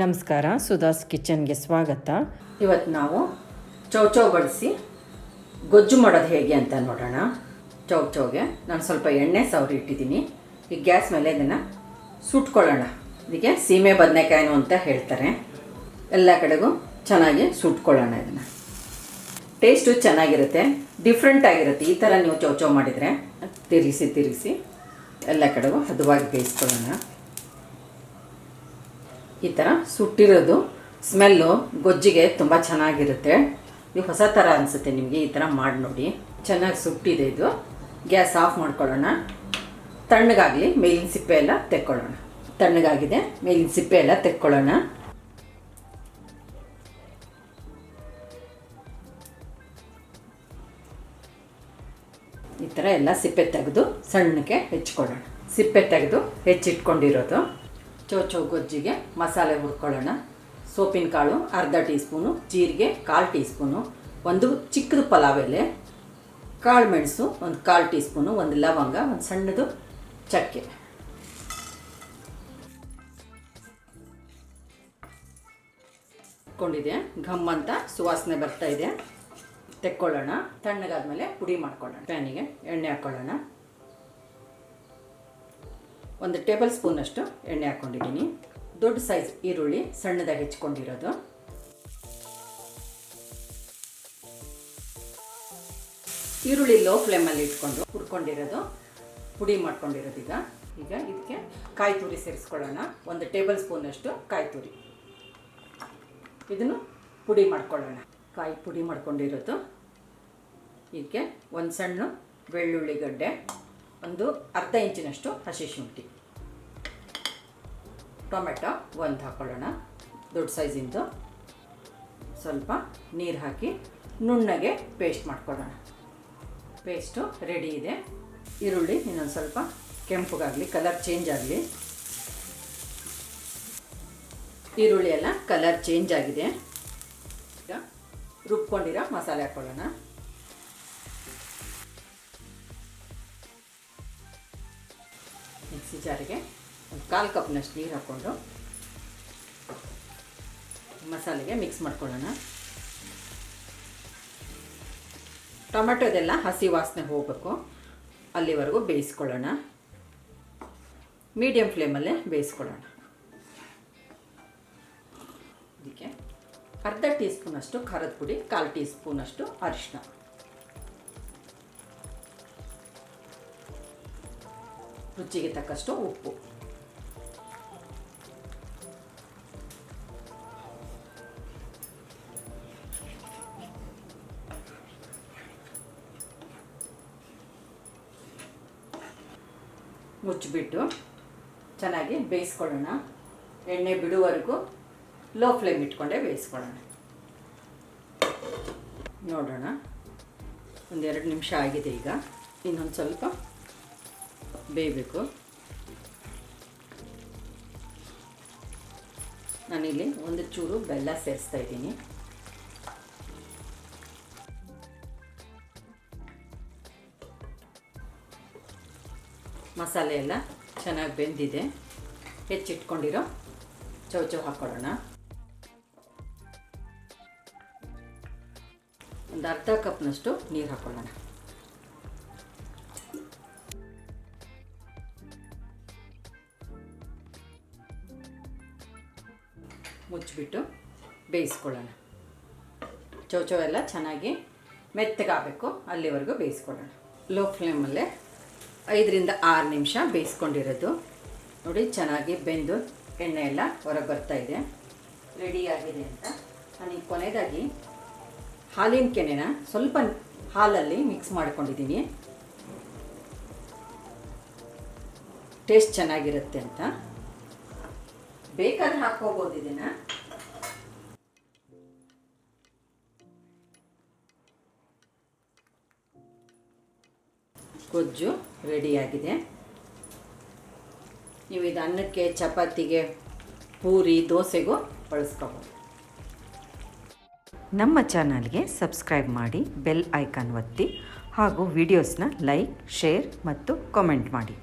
ನಮಸ್ಕಾರ ಸುಧಾಸ್ ಕಿಚನ್ಗೆ ಸ್ವಾಗತ. ಇವತ್ತು ನಾವು ಚೌಚೌ ಬಳಸಿ ಗೊಜ್ಜು ಮಾಡೋದು ಹೇಗೆ ಅಂತ ನೋಡೋಣ. ಚೌಚೌಗೆ ನಾನು ಸ್ವಲ್ಪ ಎಣ್ಣೆ ಸವರಿ ಇಟ್ಟಿದ್ದೀನಿ. ಈ ಗ್ಯಾಸ್ ಮೇಲೆ ಇದನ್ನು ಸುಟ್ಕೊಳ್ಳೋಣ. ಇದಕ್ಕೆ ಸೀಮೆ ಬದನೆಕಾಯಿನು ಅಂತ ಹೇಳ್ತಾರೆ. ಎಲ್ಲ ಕಡೆಗೂ ಚೆನ್ನಾಗಿ ಸುಟ್ಕೊಳ್ಳೋಣ ಇದನ್ನು. ಟೇಸ್ಟು ಚೆನ್ನಾಗಿರುತ್ತೆ, ಡಿಫ್ರೆಂಟ್ ಆಗಿರುತ್ತೆ. ಈ ಥರ ನೀವು ಚೌಚೌ ಮಾಡಿದರೆ ತಿರುಗಿಸಿ ತಿರುಗಿಸಿ ಎಲ್ಲ ಕಡೆಗೂ ಹದವಾಗಿ ಬೇಯಿಸ್ಕೊಳ್ಳೋಣ. ಈ ಥರ ಸುಟ್ಟಿರೋದು ಸ್ಮೆಲ್ಲು ಗೊಜ್ಜಿಗೆ ತುಂಬ ಚೆನ್ನಾಗಿರುತ್ತೆ. ಇದು ಹೊಸ ಥರ ಅನಿಸುತ್ತೆ ನಿಮಗೆ ಈ ಥರ ಮಾಡಿ ನೋಡಿ. ಚೆನ್ನಾಗಿ ಸುಟ್ಟಿದೆ ಇದು. ಗ್ಯಾಸ್ ಆಫ್ ಮಾಡ್ಕೊಳ್ಳೋಣ. ತಣ್ಣಗಾಗಲಿ, ಮೇಲಿನ ಸಿಪ್ಪೆ ಎಲ್ಲ ತೆಕ್ಕೊಳ್ಳೋಣ. ತಣ್ಣಗಾಗಿದೆ, ಮೇಲಿನ ಸಿಪ್ಪೆ ಎಲ್ಲ ತೆಕ್ಕೊಳ್ಳೋಣ. ಈ ಥರ ಎಲ್ಲ ಸಿಪ್ಪೆ ತೆಗೆದು ಸಣ್ಣಕ್ಕೆ ಹೆಚ್ಚಿಕೊಳ್ಳೋಣ ಸಿಪ್ಪೆ ತೆಗೆದು ಹೆಚ್ಚಿಟ್ಕೊಂಡಿರೋದು. ಚೌಚೌ ಗೊಜ್ಜಿಗೆ ಮಸಾಲೆ ಹುರ್ಕೊಳ್ಳೋಣ. ಸೋಪಿನ ಕಾಳು, ಅರ್ಧ ಟೀ ಸ್ಪೂನು ಜೀರಿಗೆ ಕಾಲು ಟೀ ಸ್ಪೂನು ಒಂದು ಚಿಕ್ಕದು ಪಲಾವ್ ಎಲೆ, ಕಾಳು ಮೆಣಸು, ಒಂದು ಕಾಲು ಟೀ ಸ್ಪೂನು ಒಂದು ಲವಂಗ, ಒಂದು ಸಣ್ಣದು ಚಕ್ಕೆ. ಇಟ್ಕೊಂಡಿದೆ ಘಮ್ ಅಂತ ಸುವಾಸನೆ ಬರ್ತಾ ಇದೆ. ತೆಕ್ಕೊಳ್ಳೋಣ. ತಣ್ಣಗಾದ್ಮೇಲೆ ಪುಡಿ ಮಾಡ್ಕೊಳ್ಳೋಣ. ಪ್ಯಾನಿಗೆ ಎಣ್ಣೆ ಹಾಕ್ಕೊಳ್ಳೋಣ ಒಂದು ಟೇಬಲ್ ಸ್ಪೂನಷ್ಟು ಎಣ್ಣೆ ಹಾಕ್ಕೊಂಡಿದ್ದೀನಿ. ದೊಡ್ಡ ಸೈಜ್ ಈರುಳ್ಳಿ ಸಣ್ಣದಾಗಿ ಹೆಚ್ಕೊಂಡಿರೋದು ಈರುಳ್ಳಿ ಲೋ ಫ್ಲೇಮಲ್ಲಿ ಇಟ್ಕೊಂಡು ಹುರ್ಕೊಂಡಿರೋದು. ಪುಡಿ ಮಾಡ್ಕೊಂಡಿರೋದು ಈಗ. ಈಗ ಇದಕ್ಕೆ ಕಾಯಿ ತುರಿ ಸೇರಿಸ್ಕೊಳ್ಳೋಣ. ಒಂದು ಟೇಬಲ್ ಸ್ಪೂನಷ್ಟು ಕಾಯಿ ತುರಿ. ಇದನ್ನು ಪುಡಿ ಮಾಡ್ಕೊಳ್ಳೋಣ. ಕಾಯಿ ಪುಡಿ ಮಾಡ್ಕೊಂಡಿರೋದು. ಇದಕ್ಕೆ ಒಂದು ಸಣ್ಣ ಬೆಳ್ಳುಳ್ಳಿ ಗಡ್ಡೆ. ಒಂದು ಅರ್ಧ ಇಂಚಿನಷ್ಟು ಹಸಿ ಶುಂಠಿ. ಟೊಮೆಟೊ ಒಂದು ಹಾಕ್ಕೊಳ್ಳೋಣ ದೊಡ್ಡ ಸೈಜಿಂದು. ಸ್ವಲ್ಪ ನೀರು ಹಾಕಿ ನುಣ್ಣಗೆ ಪೇಸ್ಟ್ ಮಾಡ್ಕೊಳ್ಳೋಣ. ಪೇಸ್ಟು ರೆಡಿ ಇದೆ. ಈರುಳ್ಳಿ ಇನ್ನೊಂದು ಸ್ವಲ್ಪ ಕೆಂಪಗಾಗಲಿ, ಕಲರ್ ಚೇಂಜ್ ಆಗಲಿ. ಈರುಳ್ಳಿ ಎಲ್ಲ ಕಲರ್ ಚೇಂಜ್ ಆಗಿದೆ. ಈಗ ರುಬ್ಕೊಂಡಿರೋ ಮಸಾಲೆ ಹಾಕ್ಕೊಳ್ಳೋಣ ಜಾರಿಗೆ ಒಂದು ಕಾಲು ಕಪ್ನಷ್ಟು ನೀರು ಹಾಕ್ಕೊಂಡು ಮಸಾಲೆಗೆ ಮಿಕ್ಸ್ ಮಾಡ್ಕೊಳ್ಳೋಣ. ಟೊಮೆಟೊದೆಲ್ಲ ಹಸಿ ವಾಸನೆ ಹೋಗಬೇಕು. ಅಲ್ಲಿವರೆಗೂ ಬೇಯಿಸ್ಕೊಳ್ಳೋಣ. ಮೀಡಿಯಮ್ ಫ್ಲೇಮಲ್ಲೇ ಬೇಯಿಸ್ಕೊಳ್ಳೋಣ. ಇದಕ್ಕೆ ಅರ್ಧ ಟೀ ಸ್ಪೂನಷ್ಟು ಖಾರದ ಪುಡಿ, ಕಾಲು ಟೀ ಸ್ಪೂನಷ್ಟು ಅರಿಶಿನ ರುಚಿಗೆ ತಕ್ಕಷ್ಟು ಉಪ್ಪು. ಮುಚ್ಚಿಬಿಟ್ಟು ಚೆನ್ನಾಗಿ ಬೇಯಿಸ್ಕೊಳ್ಳೋಣ. ಎಣ್ಣೆ ಬಿಡುವವರೆಗೂ ಲೋ ಫ್ಲೇಮ್ ಇಟ್ಕೊಂಡೆ ಬೇಯಿಸ್ಕೊಳ್ಳೋಣ. ನೋಡೋಣ. ಒಂದೆರಡು ನಿಮಿಷ ಆಗಿದೆ ಈಗ. ಇನ್ನೊಂದು ಸ್ವಲ್ಪ ಬೇಯಬೇಕು. ನಾನಿಲ್ಲಿ ಒಂದು ಚೂರು ಬೆಲ್ಲ ಸೇರಿಸ್ತಾ ಇದ್ದೀನಿ. ಮಸಾಲೆ ಎಲ್ಲ ಚೆನ್ನಾಗಿ ಬೆಂದಿದೆ. ಹೆಚ್ಚಿಟ್ಕೊಂಡಿರೋ ಚೌಚೌ ಹಾಕ್ಕೊಳ್ಳೋಣ. ಒಂದು ಅರ್ಧ ಕಪ್ನಷ್ಟು ನೀರು ಹಾಕ್ಕೊಳ್ಳೋಣ. ಮುಚ್ಚಿಬಿಟ್ಟು ಬೇಯಿಸ್ಕೊಳ್ಳೋಣ. ಚೌಚೌ ಎಲ್ಲ ಚೆನ್ನಾಗಿ ಮೆತ್ತಗಾಗಬೇಕು. ಅಲ್ಲಿವರೆಗೂ ಬೇಯಿಸ್ಕೊಳ್ಳೋಣ. ಲೋ ಫ್ಲೇಮಲ್ಲೇ ಐದರಿಂದ ಆರು ನಿಮಿಷ ಬೇಯಿಸ್ಕೊಂಡಿರೋದು. ನೋಡಿ, ಚೆನ್ನಾಗಿ ಬೆಂದು ಎಣ್ಣೆ ಎಲ್ಲ ಹೊರಗೆ ಬರ್ತಾ ಇದೆ. ರೆಡಿ ಆಗಿದೆ ಅಂತ. ನಾನು ಈ ಕೊನೆಯದಾಗಿ ಹಾಲಿನ ಕೆನೆನ ಸ್ವಲ್ಪ ಹಾಲಲ್ಲಿ ಮಿಕ್ಸ್ ಮಾಡ್ಕೊಂಡಿದ್ದೀನಿ. ಟೇಸ್ಟ್ ಚೆನ್ನಾಗಿರುತ್ತೆ ಅಂತ. ಬೇಕಾದ್ರೆ ಹಾಕೋಬಹುದು ಇದನ್ನ. ಗೊಜ್ಜು ರೆಡಿಯಾಗಿದೆ ನೀವು ಇದು ಅನ್ನಕ್ಕೆ, ಚಪಾತಿಗೆ, ಪೂರಿ, ದೋಸೆಗೂ ಬಳಸ್ಕೋಬೋದು. ನಮ್ಮ ಚಾನಲ್ಗೆ ಸಬ್ಸ್ಕ್ರೈಬ್ ಮಾಡಿ ಬೆಲ್ ಐಕಾನ್ ಒತ್ತಿ ಹಾಗೂ ವಿಡಿಯೋಸ್ನ ಲೈಕ್, ಶೇರ್ ಮತ್ತು ಕಾಮೆಂಟ್ ಮಾಡಿ.